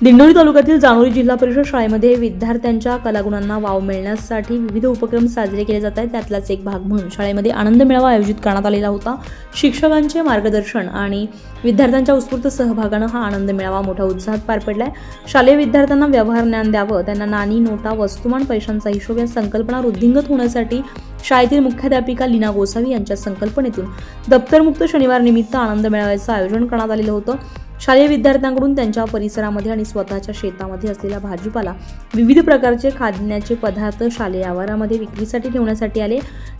दिंडोरी तालुक्यातील जानोरी जिल्हा परिषद शाळेमध्ये विद्यार्थ्यांच्या कलागुणांना वाव मिळण्यासाठी विविध उपक्रम साजरे केले जात आहेत. त्यातलाच एक भाग म्हणून शाळेमध्ये आनंद मेळावा आयोजित करण्यात आलेला होता. शिक्षकांचे मार्गदर्शन आणि विद्यार्थ्यांच्या उत्स्फूर्त सहभागानं हा आनंद मेळावा मोठ्या उत्साहात पार पडलाय. शालेय विद्यार्थ्यांना व्यवहार ज्ञान द्यावं त्यांना नाणी नोटा वस्तुमान पैशांचा हिशोब या संकल्पना वृद्धिंगत होण्यासाठी शाळेतील मुख्याध्यापिका लीना गोसावी यांच्या संकल्पनेतून दप्तरमुक्त शनिवार निमित्त आनंद मेळाव्याचं आयोजन करण्यात आलेलं होतं. शालेय विद्यार्थ्यांकडून त्यांच्या परिसरामध्ये आणि स्वतःच्या शेतामध्ये असलेला भाजीपाला विविध प्रकारचे खाद्याचे पदार्थ शालेय आवारामध्ये विक्रीसाठी ठेवण्यासाठी आले.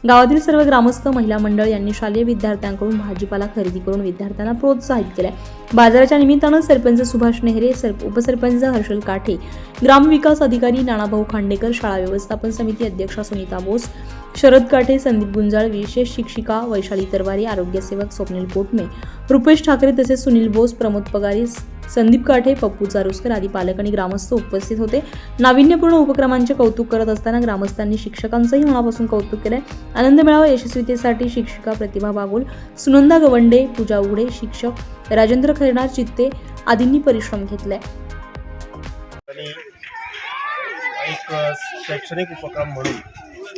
गावातील सर्व ग्रामस्थ महिला मंडळ यांनी शालेय विद्यार्थ्यांकडून भाजीपाला खरेदी करून विद्यार्थ्यांना प्रोत्साहित केलंय बाजाराच्या निमित्तानं सरपंच सुभाष नेहरे सर उपसरपंच हर्षल काठे ग्रामविकास अधिकारी नानाभाऊ खांडेकर शाळा व्यवस्थापन समिती अध्यक्षा सुनीता बोस शरद काठे संदीप गुंजाळ विशेष शिक्षिका वैशाली तरवारी आरोग्यसेवक स्वप्नील कोटमे रुपेश ठाकरे तसेच सुनील बोस प्रमोद पगारी संदीप काठे पप्पू चारुसकर आदी पालक आणि ग्रामस्थ उपस्थित होते. नाविन्यपूर्ण उपक्रमांचे कौतुक करत असताना ग्रामस्थांनी शिक्षकांचंही मनापासून कौतुक केलंय. आनंद मेळावा यशस्वीतेसाठी शिक्षिका प्रतिभा बागुल सुनंदा गवंडे पूजा उघडे शिक्षक राजेंद्र खैरणार चित्ते आदींनी परिश्रम घेतलाय. एक शैक्षणिक उपक्रम म्हणून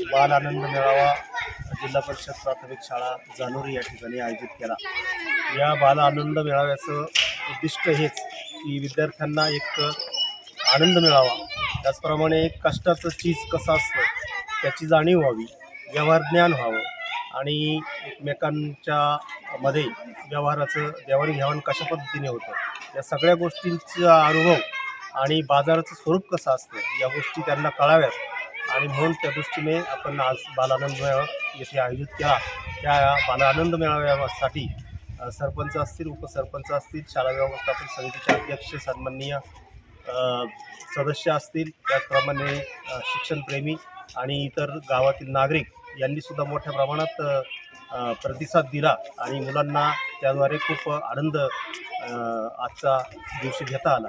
बाल आनंद मेळावा जिल्हा परिषद प्राथमिक शाळा जानोरी या ठिकाणी आयोजित केला. या बाल आनंद मेळाव्याचं उद्दिष्ट हेच की विद्यार्थ्यांना एक आनंद मिळावा. त्याचप्रमाणे एक कष्टाचं चीज कसं असतं त्याची जाणीव व्हावी व्यवहार ज्ञान व्हावं आणि एकमेकांच्या मध्ये व्यवहाराचं देवाणघेवाण कशा पद्धतीने होतं या सगळ्या गोष्टींचा अनुभव आणि बाजाराचं स्वरूप कसं असतं या गोष्टी त्यांना कळाव्यात. आणि म्हणून त्या दृष्टीने आपण आज बालानंद मेळावा येथे आयोजित केला. त्या बालानंद मेळाव्यासाठी सरपंच असतील उपसरपंच असतील शाळा व्यवस्थापन समितीचे अध्यक्ष सन्माननीय सदस्य असतील त्याचप्रमाणे शिक्षणप्रेमी आणि इतर गावातील नागरिक यांनीसुद्धा मोठ्या प्रमाणात प्रतिसाद दिला आणि मुलांना त्याद्वारे खूप आनंद आजचा दिवशी घेता आला.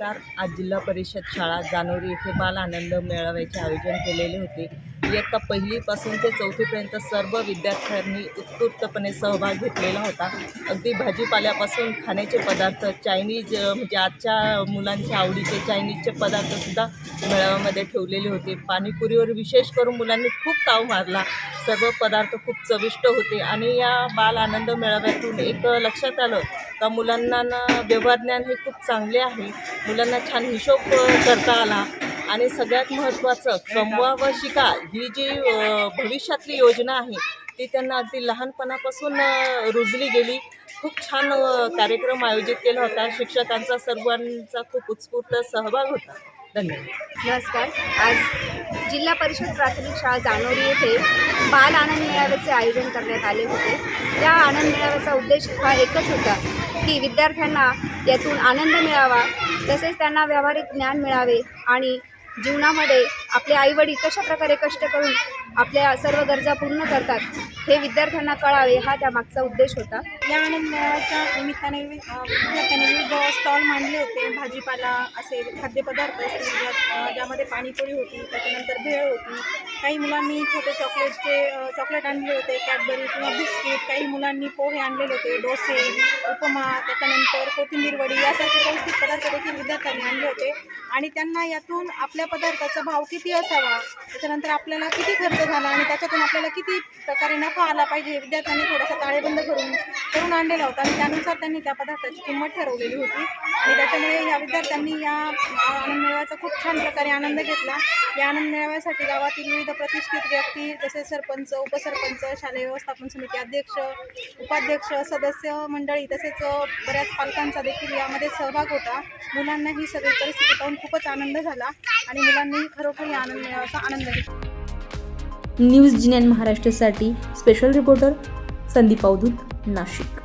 नमस्कार आज जिल्हा परिषद शाळा जानोरी येथे बाल आनंद मेळाव्याचे आयोजन केलेले होते. इयत्ता पहिलीपासून ते चौथीपर्यंत सर्व विद्यार्थ्यांनी उत्स्फूर्तपणे सहभाग घेतलेला होता. अगदी भाजीपाल्यापासून खाण्याचे पदार्थ चायनीज म्हणजे आजच्या मुलांच्या आवडीचे चायनीजचे पदार्थसुद्धा मेळाव्यामध्ये ठेवलेले होते. पाणीपुरीवर विशेष करून मुलांनी खूप ताव मारला. सर्व पदार्थ खूप चविष्ट होते आणि या बाल आनंद मेळाव्यातून एक लक्षात आलं का मुलांना ना व्यवहार ज्ञान हे खूप चांगले आहे. मुलांना छान हिशोब करता आला. आणि सगळ्यात महत्त्वाचं कमवा व शिका ही जी भविष्यातली योजना आहे ती त्यांना अगदी लहानपणापासून रुजली गेली. खूप छान कार्यक्रम आयोजित केला होता. शिक्षकांचा सर्वांचा खूप उत्स्फूर्त सहभाग होता. धन्यवाद. नमस्कार. आज जिल्हा परिषद प्राथमिक शाळा जानोरी येथे बाल आनंद मेळाव्याचे आयोजन करण्यात आले होते. या आनंद मेळाव्याचा उद्देश हा एकच होता की विद्यार्थ्यांना यातून आनंद मिळावा तसेच त्यांना व्यावहारिक ज्ञान मिळावे आणि जीवनामध्ये आपले आईवडील कशा प्रकारे कष्ट करून आपल्या सर्व गरजा पूर्ण करतात. हे विद्यार्थ्यांना कळावे हा त्यामागचा उद्देश होता. या आनंद मेळाव्याच्या निमित्ताने विद्यार्थ्यांनी विविध स्टॉल मांडले होते. भाजीपाला असे खाद्यपदार्थ असतील ज्यात- ज्यामध्ये पाणीपुरी होती त्याच्यानंतर भेळ होती. काही मुलांनी छोटे चॉकलेटचे चॉकलेट आणले होते कॅडबरी किंवा बिस्किट. काही मुलांनी पोहे आणलेले होते डोसे उपमा त्याच्यानंतर कोथिंबीर वडी यासारखे पौष्टिक पदार्थ देखील विद्यार्थ्यांनी आणले होते. आणि त्यांना यातून आपल्या पदार्थाचा भाव किती असावा त्याच्यानंतर आपल्याला किती खर्च झाला आणि त्याच्यातून आपल्याला किती प्रकारे नफा आला पाहिजे. विद्यार्थ्यांनी थोडासा ताळेबंद करून करून आणलेला होता आणि त्यानुसार त्यांनी त्या पदार्थाची किंमत ठरवलेली होती. आणि त्याच्यामुळे या विद्यार्थ्यांनी या आनंद मेळाव्याचा खूप छान प्रकारे आनंद घेतला. या आनंद मेळाव्यासाठी गावातील विविध प्रतिष्ठित व्यक्ती जसे सरपंच उपसरपंच शालेय व्यवस्थापन समिती अध्यक्ष उपाध्यक्ष सदस्य मंडळी तसेच बऱ्याच पालकांचा देखील यामध्ये सहभाग होता. मुलांना ही सगळी परिस्थिती पाहून खूपच आनंद झाला आणि मुलांनी खरोखर या आनंद मेळाव्याचा आनंद घेतला. न्यूज जिनॅन महाराष्ट्रासाठी स्पेशल रिपोर्टर संदीप अवधूत नाशिक.